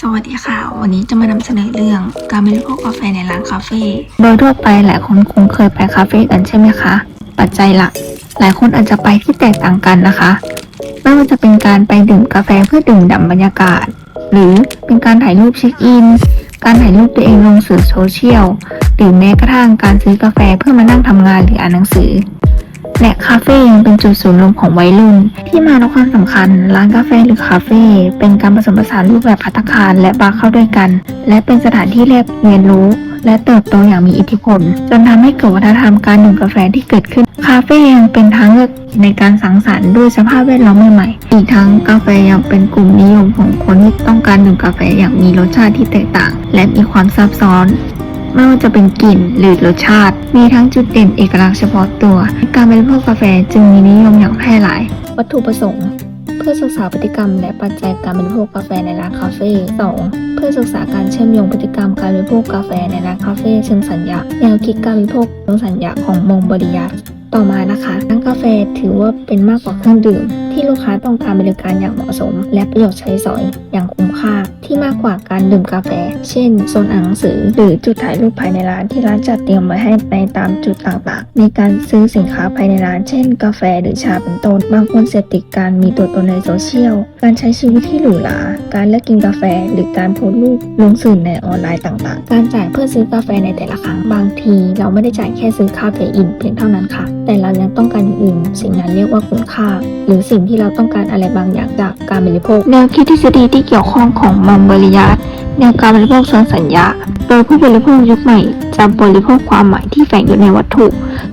สวัสดีค่ะ วันนี้จะมานำเสนอเรื่องการบริโภคกาแฟในร้านคาเฟ่โดยทั่วไปหลายคนคงเคยไปคาเฟ่กันใช่ไหมคะ ปัจจัยหลัก หลายคนอาจจะไปที่แตกต่างกันนะคะ ไม่ว่าจะเป็นการไปดื่มกาแฟเพื่อดื่มด่ำบรรยากาศ หรือเป็นการถ่ายรูปเช็คอิน การถ่ายรูปตัวเองลงสื่อโซเชียล หรือแม้กระทั่งการซื้อกาแฟเพื่อมานั่งทำงานหรืออ่านหนังสือ และคาเฟ่ยังเป็นจุดศูนย์รวมของวัยรุ่น ที่มาในความสำคัญ ร้านกาแฟหรือคาเฟ่เป็นการผสมผสานรูปแบบภัตตาคารและบาร์เข้าด้วยกัน และเป็นสถานที่แลกเรียนรู้ และเติบโตอย่างมีอิทธิพล จนทำให้เกิดวัฒนธรรมการดื่มกาแฟที่เกิดขึ้น คาเฟ่ยังเป็นทางเลือกในการสังสรรค์ด้วยสภาพแวดล้อมใหม่ๆอีกทั้งกาแฟยังเป็นกลุ่มนิยมของคนที่ต้องการดื่มกาแฟอย่างมีรสชาติที่แตกต่าง และมีความซับซ้อน ไม่ว่าจะเป็นกลิ่นหรือรสชาติ มีทั้งจุดเด่นเอกลักษณ์เฉพาะตัว การบริโภคกาแฟจึงมีนิยมอย่างแพร่หลาย วัตถุประสงค์ เพื่อศึกษาพฤติกรรม และปัจจัยการบริโภคกาแฟในร้านคาเฟ่ 2. เพื่อศึกษาการเชื่อมโยงพฤติกรรมการบริโภคกาแฟในร้านคาเฟ่เชิงสัญญาแนวคิดการบริโภคเชิงสัญญาของมงบริยัตต่อมานะคะร้านกาแฟถือว่าเป็นมากกว่าเครื่องดื่ม ที่ลูกค้าต้องการบริการอย่างเหมาะสม และประโยชน์ใช้สอยอย่างคุ้มค่า ที่มากกว่าการดื่มกาแฟ เช่นโซนอ่านหนังสือ หรือจุดถ่ายรูปภายในร้านที่ร้านจัดเตรียมไว้ให้ในตามจุดต่างๆ ในการซื้อสินค้าภายในร้าน เช่น กาแฟหรือชาเป็นต้นบางคนเสพติดการมีตัวตนในโซเชียลการใช้ชีวิตที่หรูหราการเลือกกินกาแฟ หรือการโพสต์รูปลงสื่อในออนไลน์ต่างๆ การจ่ายเพื่อซื้อกาแฟในแต่ละครั้งบางทีเราไม่ได้จ่ายแค่ซื้อคาเฟอีนเพียงเท่านั้นค่ะ แต่เรายังต้องการอื่น สิ่งนั้นเรียกว่าคุณค่า หรือสิ่งที่เราต้องการอะไรบางอย่างจากการบริโภค แนวคิดทฤษฎีที่เกี่ยวข้องของมัมบริยัตแนวการบริโภคเชิงสัญญา โดยผู้บริโภคยุคใหม่จะบริโภคความหมายที่แฝงอยู่ในวัตถุ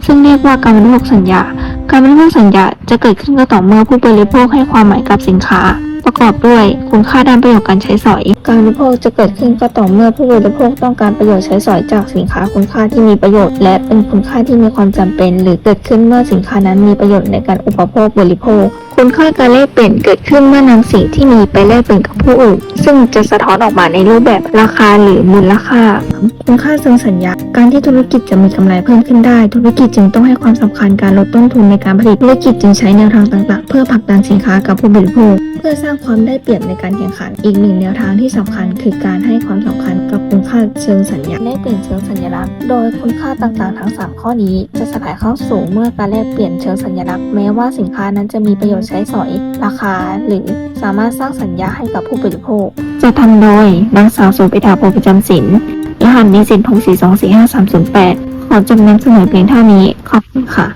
ซึ่งเรียกว่าการบริโภคสัญญา การบริโภคสัญญาจะเกิดขึ้นก็ต่อเมื่อผู้บริโภคให้ความหมายกับสินค้า ประกอบด้วยคุณค่าด้านประโยชน์การใช้สอย การบริโภคจะเกิดขึ้นก็ต่อเมื่อผู้บริโภคต้องการประโยชน์ใช้สอยจากสินค้าคุณค่าที่มีประโยชน์ และเป็นคุณค่าที่มีความจำเป็น หรือเกิดขึ้นเมื่อสินค้านั้นมีประโยชน์ในการอุปโภคบริโภค คุณค่าการแลกเปลี่ยนเกิดขึ้นเมื่อนำสิ่งที่มีไปแลกเปลี่ยนกับผู้อื่น ซึ่งจะสะท้อนออกมาในรูปแบบราคาหรือมูลค่า คุณค่าเชิงสัญญา การที่ธุรกิจจะมีกำไรเพิ่มขึ้นได้ ธุรกิจจึงต้องให้ความสำคัญการลดต้นทุนในการผลิตธุรกิจจึงใช้แนวทางต่างๆ เพื่อผลักดันสินค้ากับผู้บริโภคเพื่อสร้างความได้เปรียบในการแข่งขัน อีกหนึ่งแนวทางที่สำคัญคือการให้ความสำคัญกับคุณค่าเชิงสัญญาแลกเปลี่ยนเชิงสัญลักษณ์ โดยคุณค่าต่างๆ ทั้ง 3 ข้อนี้ จะสลายเข้าสู่เมื่อการแลกเปลี่ยนเชิงสัญลักษณ์แม้ว่าสินค้านั้นจะมีประโยชน์ใช้สอย ราคา หรือสามารถสร้างสัญญาให้กับผู้บริโภค จะทำโดยนางสาวสุปิธาโพประจำศิลรหัสนิสิต6424538ขอจำนำเสนอเพียงเท่านี้ ขอบคุณค่ะ